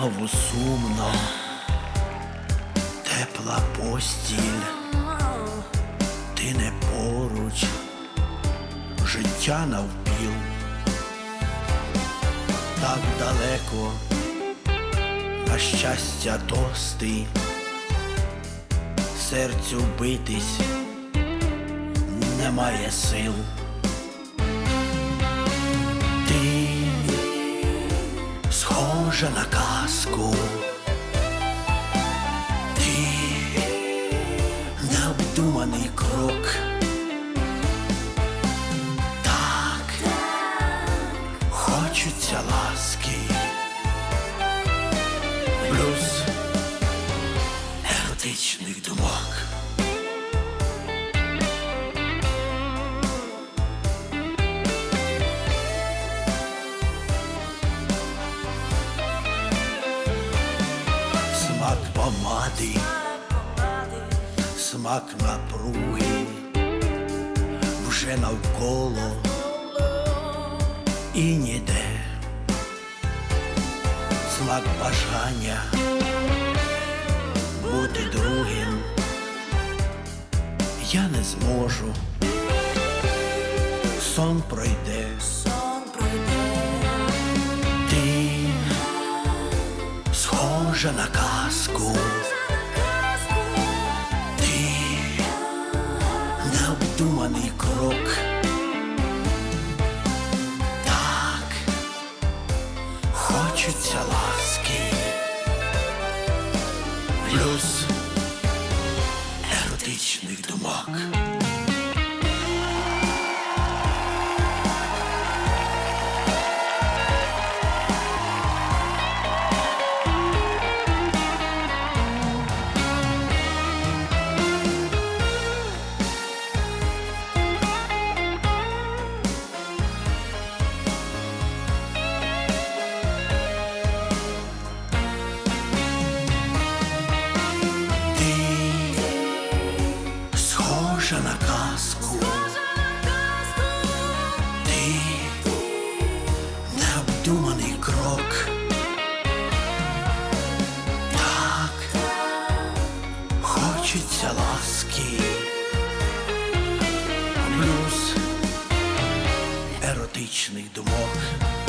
знову сумно, тепла постіль, ти не поруч, життя навпіл, так далеко, на щастя тости, серцю битись немає сил. Ти схожа на казку. Ти необдуманий крок. Так, хочуться ласки. Плюс еротичних думок. Помади, смак напруги, вже навколо і ніде, смак бажання бути другим, я не зможу, сон пройде, ти схожа на казку, необдуманий крок. Так, хочеться ласки. Плюс еротичних думок. Еротичних думок.